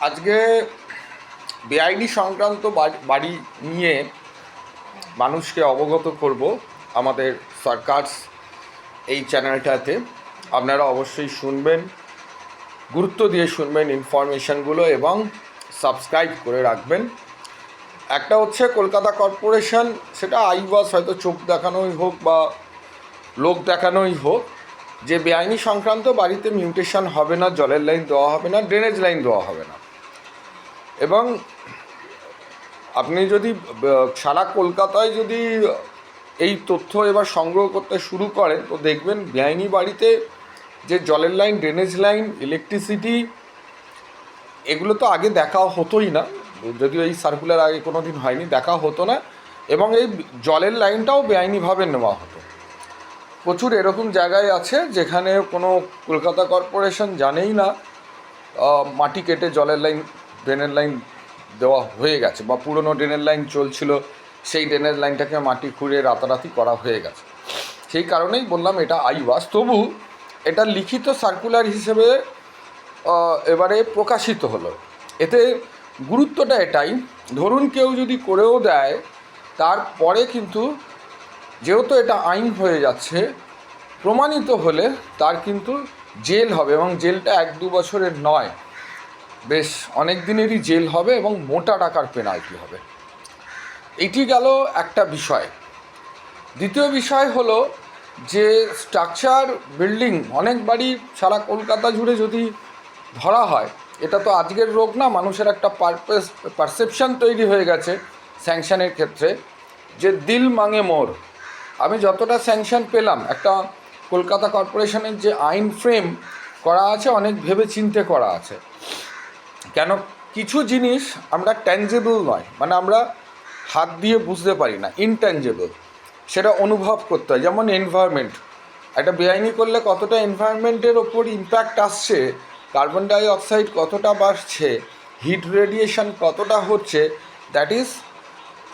আজকে বেআইনি সংক্রান্ত বাড়ি- নিয়ে মানুষকে অবগত করব আমাদের সরকার এই চ্যানেলটাতে। আপনারা অবশ্যই শুনবেন, গুরুত্ব দিয়ে শুনবেন ইনফরমেশনগুলো এবং সাবস্ক্রাইব করে রাখবেন। একটা হচ্ছে কলকাতা কর্পোরেশন, সেটা আইবাস হয়তো চোখ দেখানোই হোক বা লোক দেখানোই হোক, যে বেআইনি সংক্রান্ত বাড়িতে মিউটেশন হবে না, জলের লাইন দেওয়া হবে না, ড্রেনেজ লাইন দেওয়া হবে না। এবং আপনি যদি সারা কলকাতায় যদি এই তথ্য এবার সংগ্রহ করতে শুরু করেন, তো দেখবেন বেআইনি বাড়িতে যে জলের লাইন ড্রেনেজ লাইন ইলেকট্রিসিটি এগুলো তো আগে দেখা হতোই না। যদিও এই সার্কুলার আগে কোনো দিন হয়নি, দেখা হতো না। এবং এই জলের লাইনটাও বেআইনিভাবে নেওয়া হতো। প্রচুর এরকম জায়গায় আছে যেখানে কোনো কলকাতা কর্পোরেশন জানেই না মাটি কেটে জলের লাইন ড্রেনের লাইন দেওয়া হয়ে গেছে বা পুরনো ড্রেনের লাইন চলছিল, সেই ড্রেনের লাইনটাকে মাটি খুঁড়ে রাতারাতি করা হয়ে গেছে। সেই কারণেই বললাম এটা আইওয়াস। তবু এটা লিখিত সার্কুলার হিসেবে এবারে প্রকাশিত হলো। এতে গুরুত্বটা এটাই, ধরুন কেউ যদি করেও দেয়, তারপরে কিন্তু যেহেতু এটা আইন হয়ে যাচ্ছে, প্রমাণিত হলে তার কিন্তু জেল হবে এবং জেলটা এক দু বছরের নয়। বেশ অনেক দিনেরই জেল হবে এবং মোটা টাকার পেনাল্টি হবে। এটি গেল একটা বিষয়। দ্বিতীয় বিষয় হলো যে স্ট্রাকচার বিল্ডিং অনেক বাড়ি সারা কলকাতা জুড়ে যদি ধরা হয়, এটা তো আজকের রোগ না, মানুষের একটা পারপেস পারসেপশন তৈরি হয়ে গেছে স্যাংশনের ক্ষেত্রে, যে দিল মাঙে মোর। আমি যতটা স্যাংশন পেলাম, একটা কলকাতা কর্পোরেশনের যে আইন ফ্রেম করা আছে, অনেক ভেবে চিন্তে করা আছে। কেন? কিছু জিনিস আমরা ট্যাঞ্জেবল নয় মানে আমরা হাত দিয়ে বুঝতে পারি না ইনট্যাঞ্জেবল সেটা অনুভব করতে হয়, যেমন এনভায়রনমেন্ট একটা বেআইনি করলে কতটা এনভায়রনমেন্টের ওপর ইম্প্যাক্ট আসছে কার্বন ডাই অক্সাইড কতটা বাড়ছে হিট রেডিয়েশন কতটা হচ্ছে দ্যাট ইজ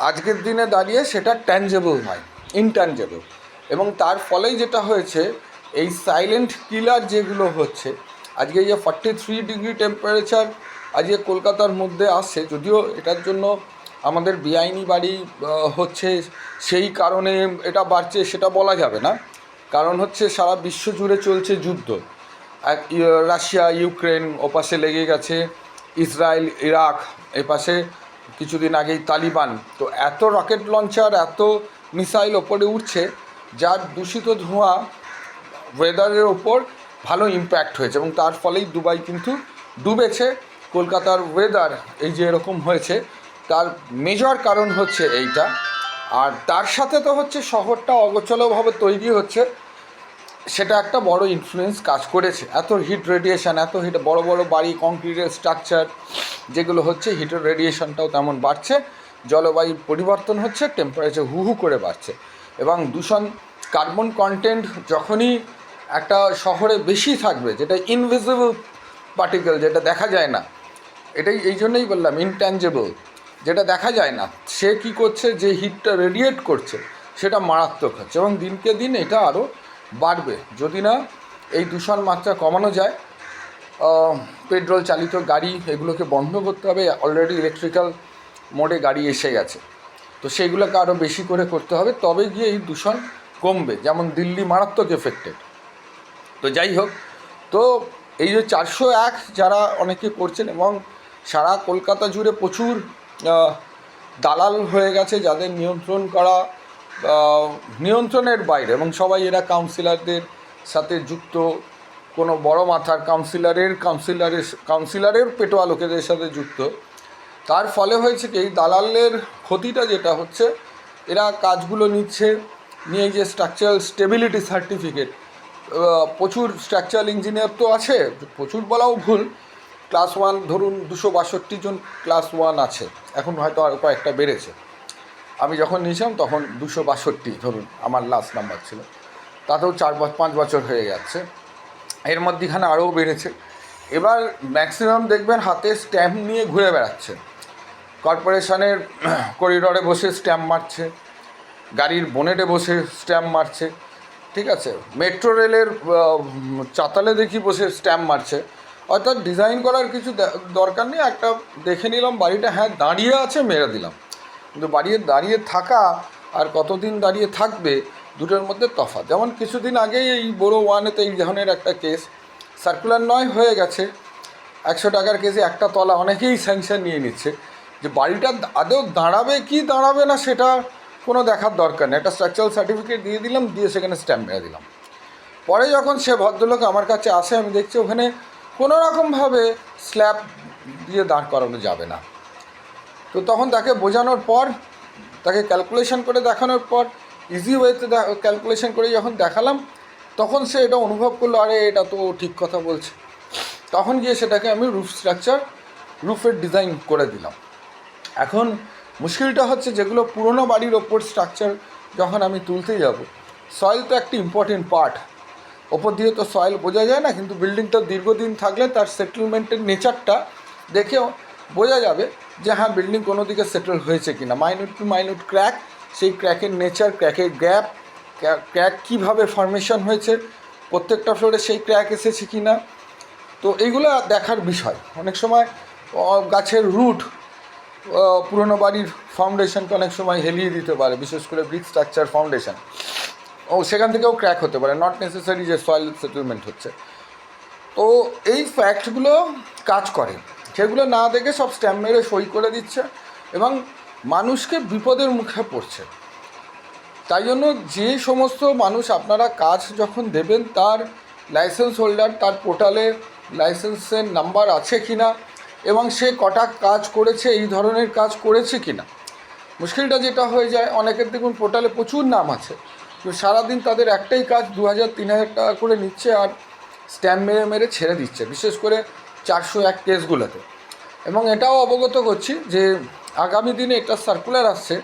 আজকের দিনে দাঁড়িয়ে সেটা ট্যাঞ্জেবল নয় ইনট্যাঞ্জেবল এবং তার ফলেই যেটা হয়েছে, এই সাইলেন্ট কিলার যেগুলো হচ্ছে, আজকে যে ফর্টি থ্রি ডিগ্রি টেম্পারেচার আজকে কলকাতার মধ্যে আসছে। যদিও এটার জন্য আমাদের বেআইনি বাড়ি হচ্ছে সেই কারণে এটা বাড়ছে সেটা বলা যাবে না। কারণ হচ্ছে সারা বিশ্ব জুড়ে চলছে যুদ্ধ। রাশিয়া, ইউক্রেন ওপাশে লেগে গেছে, ইসরায়েল, ইরাক এপাশে কিছুদিন আগেই তালিবান। তো এত রকেট লঞ্চার, এত মিসাইল ওপরে উঠছে, যার দূষিত ধোঁয়া ওয়েদারের ওপর ভালো ইম্প্যাক্ট হয়েছে এবং তার ফলেই দুবাই কিন্তু ডুবেছে। কলকাতার ওয়েদার এই যে এরকম হয়েছে, তার মেজর কারণ হচ্ছে এইটা। আর তার সাথে তো হচ্ছে শহরটা অগোচলভাবে তৈরি হচ্ছে, সেটা একটা বড় ইনফ্লুয়েন্স কাজ করেছে। এত হিট রেডিয়েশন এত হিট বড় বড় বাড়ি কংক্রিটের স্ট্রাকচার যেগুলো হচ্ছে হিটের রেডিয়েশনটাও তেমন বাড়ছে, জলবায়ুর পরিবর্তন হচ্ছে টেম্পারেচার হু হু করে বাড়ছে। এবং দূষণ কার্বন কন্টেন্ট যখনই একটা শহরে বেশি থাকবে, যেটা ইনভিজিবল পার্টিকেল যেটা দেখা যায় না এটাই, এই জন্যই বললাম ইনট্যাঞ্জেবল যেটা দেখা যায় না। সে কি করছে, যে হিটটা রেডিয়েট করছে, সেটা মারাত্মক হচ্ছে। এবং দিনকে দিন এটা আরও বাড়বে। যদি না, এই দূষণ মাত্রা কমানো যায় পেট্রোল চালিত গাড়ি এগুলোকে বন্ধ করতে হবে। অলরেডি ইলেকট্রিক্যাল মোডে গাড়ি এসে গেছে। তো সেইগুলোকে আরও বেশি করে করতে হবে। তবে গিয়ে এই দূষণ কমবে, যেমন দিল্লি মারাত্মক এফেক্টেড তো যাই হোক, তো এই যে চারশো এক যারা অনেকে করছেন এবং সারা কলকাতা জুড়ে প্রচুর দালাল হয়ে গেছে যাদের নিয়ন্ত্রণ করা নিয়ন্ত্রণের বাইরে এবং সবাই এরা কাউন্সিলরদের সাথে যুক্ত। কোনো বড় মাথার কাউন্সিলরের কাউন্সিলারের কাউন্সিলরের পেটোয়া লোকেদের সাথে যুক্ত। তার ফলে হয়েছে কি, এই দালালের ক্ষতিটা যেটা হচ্ছে, এরা কাজগুলো নিচ্ছে, নিয়ে যে স্ট্রাকচারাল স্টেবিলিটি সার্টিফিকেট প্রচুর স্ট্রাকচারাল ইঞ্জিনিয়ার তো আছে, প্রচুর বলাও ভুল ক্লাস ওয়ান ধরুন দুশো বাষট্টি জন ক্লাস ওয়ান আছে। এখন হয়তো আর কয়েকটা বেড়েছে। আমি যখন নিয়েছিলাম তখন দুশো বাষট্টি ধরুন আমার লাস্ট নাম্বার ছিল। তাতেও চার পাঁচ বছর হয়ে যাচ্ছে। এর মধ্যেখানে আরও বেড়েছে। এবার ম্যাক্সিমাম দেখবেন হাতে স্ট্যাম্প নিয়ে ঘুরে বেড়াচ্ছে। কর্পোরেশনের করিডরে বসে স্ট্যাম্প মারছে। গাড়ির বোনেটে বসে স্ট্যাম্প মারছে। ঠিক আছে? মেট্রো রেলের চাতালে দেখি বসে স্ট্যাম্প মারছে। অর্থাৎ ডিজাইন করার কিছু দরকার নেই, একটা দেখে নিলাম, বাড়িটা হ্যাঁ দাঁড়িয়ে আছে, মেরে দিলাম। কিন্তু বাড়িয়ে দাঁড়িয়ে থাকা আর কতদিন দাঁড়িয়ে থাকবে, দুটোর মধ্যে তফাৎ। যেমন কিছুদিন আগেই এই বড়ো ওয়ানেতে এই ধরনের একটা কেস সার্কুলার নয়, হয়ে গেছে। একশো টাকার কেজি একটা তলা অনেকেই স্যাংশন নিয়ে নিচ্ছে। যে বাড়িটা আদৌ দাঁড়াবে, কি দাঁড়াবে না, সেটা কোনো দেখার দরকার নেই। একটা স্ট্রাকচারাল সার্টিফিকেট দিয়ে দিলাম, দিয়ে সেখানে স্ট্যাম্প মেরে দিলাম। পরে যখন সে ভদ্রলোক আমার কাছে আসে, আমি দেখছি ওখানে কোনো রকমভাবে স্ল্যাব দিয়ে দাঁড় করানো যাবে না। তো তখন তাকে বোঝানোর পর, তাকে ক্যালকুলেশন করে দেখানোর পর ইজি ওয়েতে ক্যালকুলেশন করে যখন দেখালাম, তখন সে এটা অনুভব করল, আরে, এটা তো ঠিক কথা বলছে। তখন গিয়ে সেটাকে আমি রুফ স্ট্রাকচার রুফের ডিজাইন করে দিলাম। এখন মুশকিলটা হচ্ছে যেগুলো পুরনো বাড়ির ওপর স্ট্রাকচার যখন আমি তুলতে যাব সয়েল তো একটি ইম্পর্টেন্ট পার্ট ওপর দিয়ে তো সয়েল বোঝা যায় না, কিন্তু বিল্ডিংটা দীর্ঘদিন থাকলে তার সেটেলমেন্টের নেচারটা দেখেও বোঝা যাবে যে হ্যাঁ বিল্ডিং কোনো দিকে সেটেল হয়েছে কি না মাইনুট টু মাইনুট ক্র্যাক সেই ক্র্যাকের নেচার ক্র্যাকের গ্যাপ ক্র্যাক কীভাবে ফর্মেশন হয়েছে, প্রত্যেকটা ফ্লোরে সেই ক্র্যাক এসেছে কি না তো এইগুলো দেখার বিষয়। অনেক সময় গাছের রুট পুরনো বাড়ির ফাউন্ডেশনকে অনেক সময় হেলিয়ে দিতে পারে, বিশেষ করে ব্রিক স্ট্রাকচার ফাউন্ডেশন ও, সেখান থেকেও ক্র্যাক হতে পারে নট নেসেসারি যে সয়েল সেটেলমেন্ট হচ্ছে। তো এই ফ্যাক্টগুলো কাজ করে, সেগুলো না দেখে সব স্ট্যাম্প মেরে সই করে দিচ্ছে এবং মানুষকে বিপদের মুখে পড়ছে। তাই জন্য যে সমস্ত মানুষ আপনারা কাজ যখন দেবেন, তার লাইসেন্স হোল্ডার তার পোর্টালে লাইসেন্সের নাম্বার আছে কি না এবং সে কটা কাজ করেছে, এই ধরনের কাজ করেছে কি না মুশকিলটা যেটা হয়ে যায়, অনেকের দেখুন পোর্টালে প্রচুর নাম আছে। সারাদিন তাদের একটাই কাজ দু হাজার তিন হাজার টাকা করে নিচ্ছে আর স্ট্যাম্প মেরে মেরে ছেড়ে দিচ্ছে, বিশেষ করে চারশো এক কেসগুলোতে। এবং এটাও অবগত করছি যে আগামী দিনে এটা সার্কুলার আসছে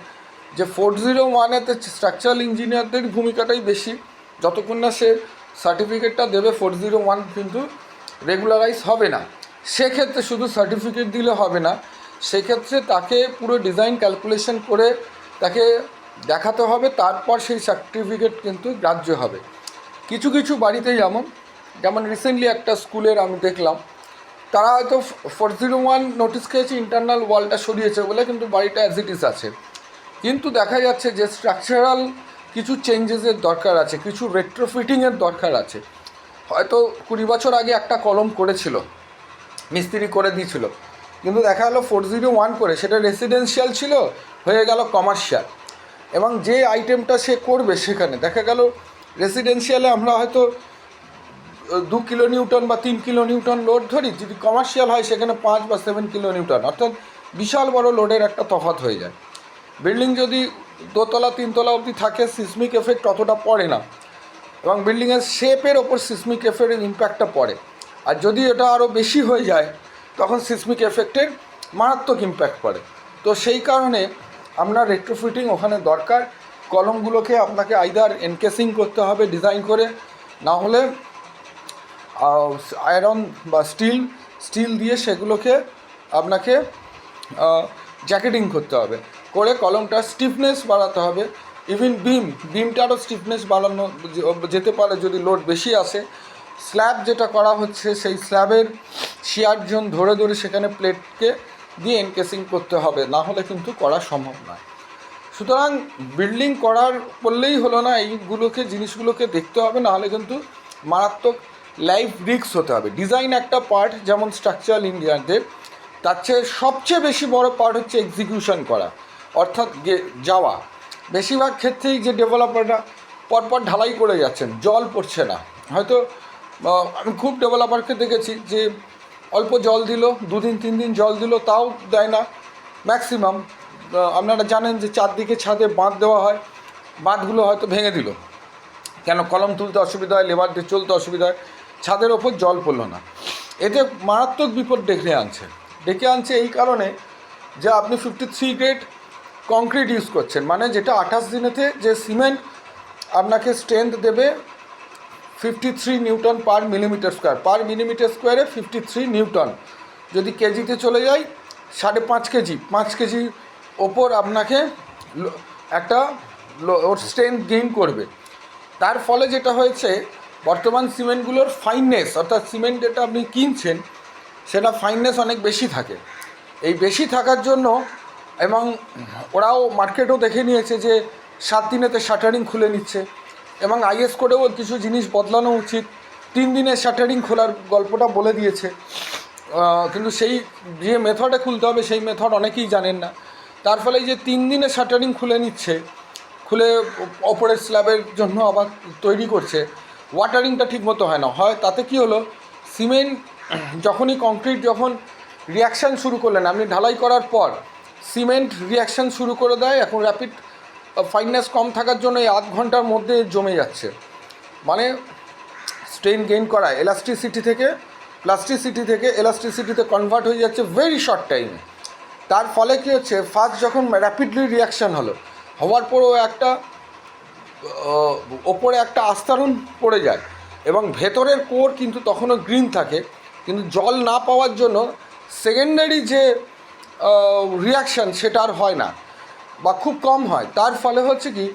যে ফোর জিরো ওয়ানেতে স্ট্রাকচারাল ইঞ্জিনিয়ারদের ভূমিকাটাই বেশি। যতক্ষণ না সে সার্টিফিকেটটা দেবে ফোর জিরো ওয়ান কিন্তু রেগুলারাইজ হবে না। সেক্ষেত্রে শুধু সার্টিফিকেট দিলে হবে না, সেক্ষেত্রে তাকে পুরো ডিজাইন ক্যালকুলেশন করে তাকে দেখাতে হবে, তারপর সেই সার্টিফিকেট কিন্তু গ্রাহ্য হবে। কিছু কিছু বাড়িতে যেমন যেমন রিসেন্টলি একটা স্কুলের আমি দেখলাম, তারা হয়তো ফোর জিরো ওয়ান নোটিস খেয়েছে ইন্টারনাল ওয়ালটা সরিয়েছে বলে, কিন্তু বাড়িটা অ্যাজ ইট ইস আছে। কিন্তু দেখা যাচ্ছে যে স্ট্রাকচারাল কিছু চেঞ্জেসের দরকার আছে, কিছু রেট্রোফিটিংয়ের দরকার আছে। হয়তো কুড়ি বছর আগে একটা কলম করেছিল, মিস্ত্রি করে দিয়েছিল, কিন্তু দেখা গেলো ফোর জিরো ওয়ান করে, সেটা রেসিডেন্সিয়াল ছিল, হয়ে গেল কমার্শিয়াল এবং যে আইটেমটা সে করবে সেখানে, দেখা গেল রেসিডেন্সিয়ালে আমরা হয়তো দু কিলো নিউটন বা তিন কিলো নিউটন লোড ধরি, যদি কমার্শিয়াল হয় সেখানে পাঁচ বা সেভেন কিলো নিউটন, অর্থাৎ বিশাল বড় লোডের একটা তফাৎ হয়ে যায়। বিল্ডিং যদি দোতলা, তিনতলা অবধি থাকে সিসমিক এফেক্ট অতটা পড়ে না। এবং বিল্ডিংয়ের শেপের ওপর সিসমিক এফেক্টের ইম্প্যাক্টটা পড়ে। আর যদি এটা আরও বেশি হয়ে যায়, তখন সিসমিক এফেক্টের মারাত্মক ইম্প্যাক্ট পড়ে। তো সেই কারণে আমরা রেট্রোফিটিং ওখানে দরকার। কলমগুলোকে আপনাকে আইদার এনকেসিং করতে হবে ডিজাইন করে, না হলে আয়রন বা স্টিল স্টিল দিয়ে সেগুলোকে আপনাকে জ্যাকেটিং করতে হবে। করে কলমটার স্টিফনেস বাড়াতে হবে। ইভিন বিম বিমটারও স্টিফনেস বাড়ানো যেতে পারে যদি লোড বেশি আসে। স্ল্যাব যেটা করা হচ্ছে, সেই স্ল্যাবের শিয়ার জোন ধরে ধরে সেখানে প্লেটকে দিয়ে এনকেসিং করতে হবে, না হলে কিন্তু করা সম্ভব নয়। সুতরাং বিল্ডিং করার বললেই হলো না, এইগুলোকে, জিনিসগুলোকে দেখতে হবে, না হলে কিন্তু মারাত্মক লাইফ রিক্স হতে হবে। ডিজাইন একটা পার্ট যেমন স্ট্রাকচারাল ইঞ্জিনিয়ারদের তার চেয়ে সবচেয়ে বেশি বড় পার্ট হচ্ছে এক্সিকিউশন করা, অর্থাৎ যাওয়া। বেশিরভাগ ক্ষেত্রেই যে ডেভেলপাররা পরপর ঢালাই করে যাচ্ছেন, জল পড়ছে না। হয়তো আমি খুব ডেভেলপারকে দেখেছি যে অল্প জল দিল, দুদিন তিন দিন জল দিল, তাও দেয় না। ম্যাক্সিমাম আপনারা জানেন যে চারদিকে ছাদে বাঁধ দেওয়া হয়, বাঁধগুলো হয়তো ভেঙে দিল। কেন? কলম তুলতে অসুবিধা হয়, লেবার দিয়ে চলতে অসুবিধা হয়, ছাদের ওপর জল পড়ল না। এতে মারাত্মক বিপদ ডেকে আনছে। ডেকে আনছে এই কারণে যে আপনি fifty three grade concrete use করছেন। মানে যেটা আঠাশ দিনেতে যে সিমেন্ট আপনাকে স্ট্রেংথ দেবে fifty three newton per millimetre square. Per millimetre স্কোয়ারে ফিফটি থ্রি নিউটন। যদি কেজিতে চলে যায় সাড়ে পাঁচ কেজি। পাঁচ কেজির ওপর আপনাকে একটা ওর স্ট্রেংথ গেইন করবে। তার ফলে যেটা হয়েছে, বর্তমান সিমেন্টগুলোর ফাইননেস অর্থাৎ সিমেন্ট যেটা আপনি কিনছেন, সেটা ফাইননেস অনেক বেশি থাকে। এই বেশি থাকার জন্য এবং ওরাও মার্কেটও দেখে নিয়েছে যে, সাত দিনেতে শাটারিং খুলে নিচ্ছে। এবং আইএস কোডেও কিছু জিনিস বদলানো উচিত। তিন দিনের শাটারিং খোলার গল্পটা বলে দিয়েছে। কিন্তু সেই যে মেথডে খুলতে হবে, সেই মেথড অনেকেই জানেন না। তার ফলে যে তিন দিনে শাটারিং খুলে নিচ্ছে, খুলে ওপরের স্ল্যাবের জন্য আবার তৈরি করছে, ওয়াটারিংটা ঠিকমতো হয় না। হয় তাতে কি হলো? সিমেন্ট যখনই কংক্রিট যখন রিয়াকশান শুরু করলেন, আপনি ঢালাই করার পর, সিমেন্ট রিয়াকশান শুরু করে দেয়, এখন র্যাপিড ফাইননেস কম থাকার জন্য এই আধ ঘণ্টার মধ্যে জমে যাচ্ছে। মানে স্ট্রেন গেইন করা এলাস্টিসিটি থেকে প্লাস্টিসিটি থেকে এলাস্টিসিটিতে কনভার্ট হয়ে যাচ্ছে ভেরি শর্ট টাইমে তার ফলে কী হচ্ছে ফার্স্ট যখন র্যাপিডলি রিয়াকশান হলো, হওয়ার পরও একটা ওপরে একটা আস্তরণ পড়ে যায় এবং ভেতরের কোর কিন্তু তখনও গ্রিন থাকে। কিন্তু জল না পাওয়ার জন্য সেকেন্ডারি যে রিয়াকশান সেটা আর হয় না। বা খুব কম হয়। তার ফলে হচ্ছে কি,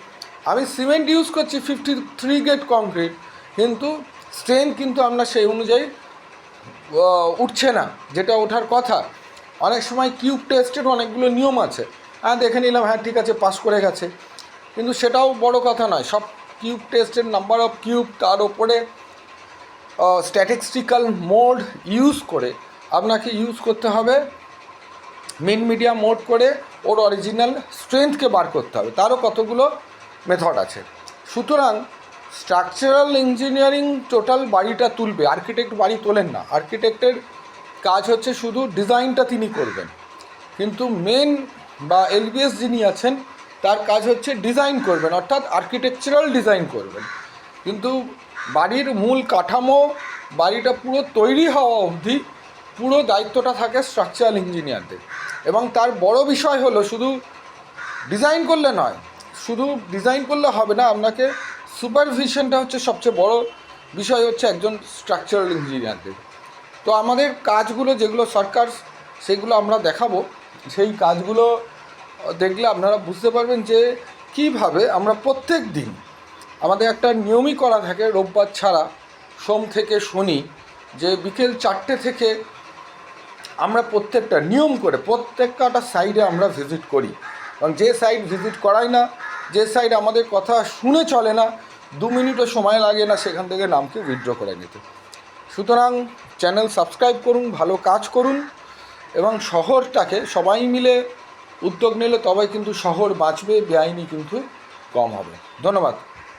আমি সিমেন্ট ইউজ করছি ফিফটি থ্রি গেট কংক্রিট কিন্তু স্ট্রেন কিন্তু আমরা সেই অনুযায়ী উঠছে না, যেটা ওঠার কথা। অনেক সময় কিউব টেস্টের অনেকগুলো নিয়ম আছে। হ্যাঁ দেখে নিলাম হ্যাঁ ঠিক আছে পাস করে গেছে। কিন্তু সেটাও বড় কথা নয়, সব কিউব টেস্টের নাম্বার অফ কিউব তার ওপরে স্ট্যাটিস্টিক্যাল মোড ইউজ করে আপনাকে ইউজ করতে হবে। মিন মিডিয়া মোড করে ওর অরিজিনাল স্ট্রেংথকে বার করতে হবে। তারও কতগুলো মেথড আছে। সুতরাং স্ট্রাকচারাল ইঞ্জিনিয়ারিং টোটাল বাড়িটা তুলবে। আর্কিটেক্ট বাড়ি তোলেন না। আর্কিটেক্টের কাজ হচ্ছে শুধু ডিজাইনটা তিনি করবেন। কিন্তু মেন বা এলবিএস যিনি আছেন, তার কাজ হচ্ছে ডিজাইন করবেন, অর্থাৎ আর্কিটেকচারাল ডিজাইন করবেন। কিন্তু বাড়ির মূল কাঠামো, বাড়িটা পুরো তৈরি হওয়া অবধি পুরো দায়িত্বটা থাকে স্ট্রাকচারাল ইঞ্জিনিয়ারদের এবং তার বড় বিষয় হলো শুধু ডিজাইন করলে নয়, শুধু ডিজাইন করলে হবে না, আপনাকে সুপারভিশনটা হচ্ছে সবচেয়ে বড় বিষয় হচ্ছে একজন স্ট্রাকচারাল ইঞ্জিনিয়ারদের তো আমাদের কাজগুলো যেগুলো সরকার, সেগুলো আমরা দেখাবো। সেই কাজগুলো দেখলে আপনারা বুঝতে পারবেন যে কীভাবে আমরা প্রত্যেক দিন আমাদের একটা নিয়মই করা থাকে রোববার ছাড়া সোম থেকে শনি, যে বিকেল চারটে থেকে আমরা প্রত্যেকটা নিয়ম করে প্রত্যেকটা সাইডে আমরা ভিজিট করি। এবং যে সাইড ভিজিট করাই না, যে সাইড আমাদের কথা শুনে চলে না, দু মিনিটও সময় লাগে না সেখান থেকে নামকে উইথড্র করে নিতে। সুতরাং চ্যানেল সাবস্ক্রাইব করুন, ভালো কাজ করুন এবং শহরটাকে সবাই মিলে উদ্যোগ নিলে তবে কিন্তু শহর বাঁচবে, বেআইনি কিন্তু কম হবে। ধন্যবাদ।